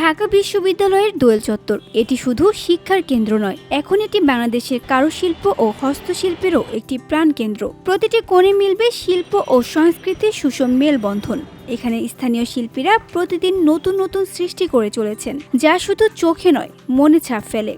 ঢাকা বিশ্ববিদ্যালয়ের দোয়েল চত্বর। এটি শুধু শিক্ষার কেন্দ্র নয়, এখন এটি বাংলাদেশের কারুশিল্প ও হস্তশিল্পেরও একটি প্রাণকেন্দ্র প্রতিটি কোণে মিলবে শিল্প ও সংস্কৃতির সুষম মেলবন্ধন। এখানে স্থানীয় শিল্পীরা প্রতিদিন নতুন নতুন সৃষ্টি করে চলেছেন, যা শুধু চোখে নয়, মনে ছাপ ফেলে।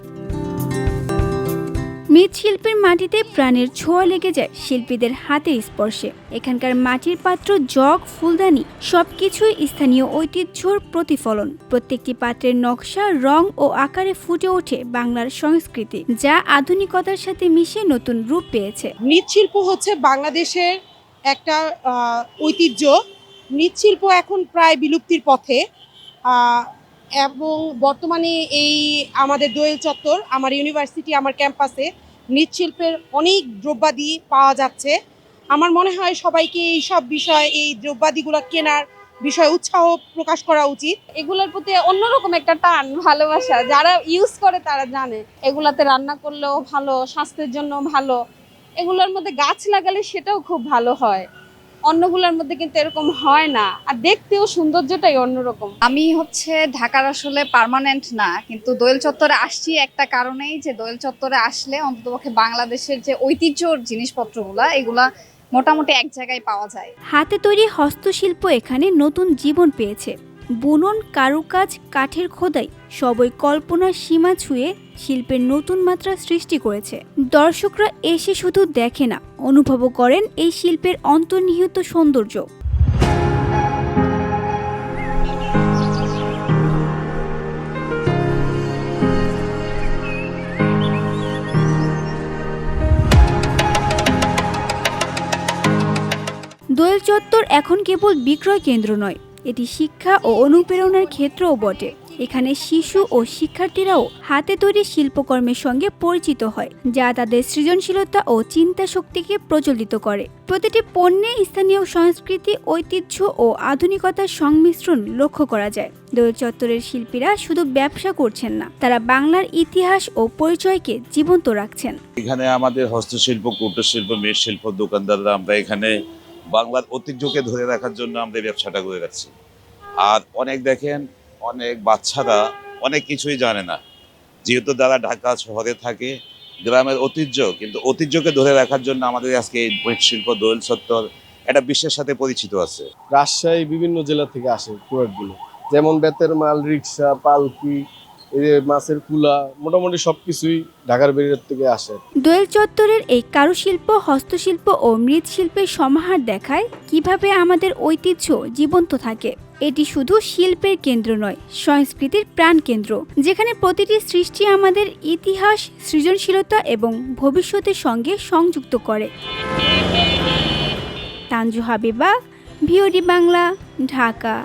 মৃৎশিল্পের মাটিতে প্রাণের ছোঁয়া লেগে যায় শিল্পীদের হাতের স্পর্শে। এখানকার মাটির পাত্র, জগ, ফুলদানি সবকিছুই স্থানীয় ঐতিহ্যর প্রতিফলন। প্রত্যেকটি পাত্রের নকশা, রং ও আকারে ফুটে ওঠে বাংলার সংস্কৃতি, যা আধুনিকতার সাথে মিশে নতুন রূপ পেয়েছে। মৃৎশিল্প হচ্ছে বাংলাদেশের একটা ঐতিহ্য। মৃৎশিল্প এখন প্রায় বিলুপ্তির পথে। এবং বর্তমানে এই আমাদের দোয়েল চত্বর, আমার ইউনিভার্সিটি, আমার ক্যাম্পাসে মৃৎশিল্পের অনেক দ্রব্যাদি পাওয়া যাচ্ছে। আমার মনে হয় সবাইকে এই সব বিষয়, এই দ্রব্যাদিগুলো কেনার বিষয়ে উৎসাহ প্রকাশ করা উচিত। এগুলোর প্রতি অন্যরকম একটা টান, ভালোবাসা। যারা ইউজ করে তারা জানে, এগুলাতে রান্না করলেও ভালো, স্বাস্থ্যের জন্য ভালো। এগুলোর মধ্যে গাছ লাগালে সেটাও খুব ভালো হয়। অন্যগুলোর মধ্যে কিন্তু এরকম হয় না। আর দেখতেও সৌন্দর্যটাই অন্যরকম। আমি হচ্ছে ঢাকার আসলে পারমানেন্ট না কিন্তু দোয়েল চত্বরে আসছি একটা কারণেই যে দোয়েল চত্বরে আসলে অন্ততপক্ষে বাংলাদেশের যে ঐতিহ্যর জিনিসপত্রগুলা এগুলা মোটামুটি এক জায়গায় পাওয়া যায়। হাতে তৈরি হস্তশিল্প এখানে নতুন জীবন পেয়েছে। বুনন, কারুকাজ, কাঠের খোদাই সবই কল্পনার সীমা ছুঁয়ে শিল্পের নতুন মাত্রা সৃষ্টি করেছে। দর্শকরা এসে শুধু দেখে না, অনুভবও করেন এই শিল্পের অন্তর্নিহিত সৌন্দর্য। দোয়েল চত্বর এখন কেবল বিক্রয় কেন্দ্র নয় এটি শিক্ষা ও অনুপ্রেরণার ক্ষেত্রও বটে। এখানে শিশু ও শিক্ষার্থীরাও হাতে তৈরি শিল্পকর্মের সঙ্গে পরিচিত হয়, যা তাদের সৃজনশীলতা ও চিন্তা শক্তিকে প্রজ্বলিত করে। প্রতিটি পণ্যে স্থানীয় সংস্কৃতি, ঐতিহ্য ও আধুনিকতার সংমিশ্রণ লক্ষ্য করা যায়। দোয়েল চত্বরের শিল্পীরা শুধু ব্যবসা করছেন না, তারা বাংলার ইতিহাস ও পরিচয়কে জীবন্ত রাখছেন। এখানে আমাদের হস্তশিল্প, কুটিরশিল্প মৃৎশিল্প দোকানদাররা আমরা এখানে বাংলার ঐতিহ্যকে ধরে রাখার জন্য আমরা ব্যবসাটা করে রাখছি আর অনেক দেখেন, অনেক বাচ্চারা অনেক কিছুই জানে না। যেহেতু তারা ঢাকা শহরে থাকে, গ্রামের ঐতিহ্য, কিন্তু ঐতিহ্যকে ধরে রাখার জন্য আমাদের আজকে এই মৃৎশিল্প দোয়েল সত্তর একটা বিশ্বের সাথে পরিচিত আছে। রাজশাহী বিভিন্ন জেলা থেকে আসে প্রোডাক্টগুলো যেমন বেতের মাল, রিক্সা, পালকি মাছের কুলা, মোটামুটি সবকিছুই ঢাকার বাইরের থেকে আসে। দোয়েল চত্বরের এই কারুশিল্প, হস্তশিল্প ও মৃৎশিল্পের সমাহার দেখায় কীভাবে আমাদের ঐতিহ্য জীবন্ত থাকে। এটি শুধু শিল্পের কেন্দ্র নয়, সংস্কৃতির প্রাণকেন্দ্র, যেখানে প্রতিটি সৃষ্টি আমাদের ইতিহাস, সৃজনশীলতা এবং ভবিষ্যতের সঙ্গে সংযুক্ত করে। তানজু হাবিবা, ভিওডি বাংলা, ঢাকা।